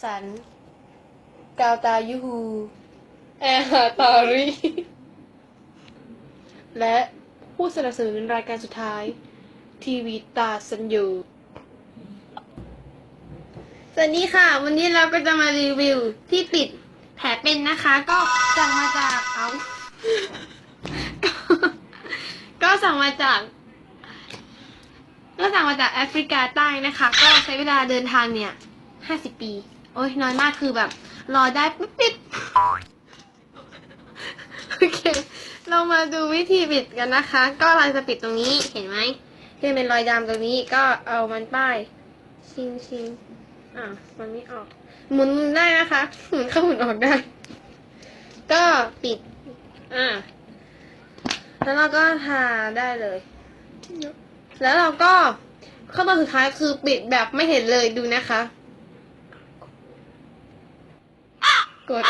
รสัน กาวตายูฮูแอร์ฮาตารีและผู้สนับสนุนรายการสุดท้าย ทีวีตาสัญญูสวัสดีค่ะ วันนี้เราก็จะมารีวิวที่ปิดแผลเป็นนะคะ ก็สั่งมาจากเอาก็ก็สั่งมาจาก ก็สั่งมาจากแอฟริกาใต้นะคะ ก็ใช้เวลาเดินทางเนี่ยห้าสิบปี โอ้ยน้อยมากคือแบบ รอได้ปุ๊บปิดโอเค เรามาดูวิธีปิดกันนะคะ ก็เราจะปิดตรงนี้เห็นไหมที่เป็นรอยดำตรงนี้ก็เอามันป้ายชิงชิงอะมันไม่ออก หมุนได้นะคะหมุนเข้าหมุนออกได้ ก็ปิด อะแล้วเราก็ทาได้เลย แล้วเราก็ขั้นตอนสุดท้ายคือปิดแบบไม่เห็นเลยดูนะคะ กด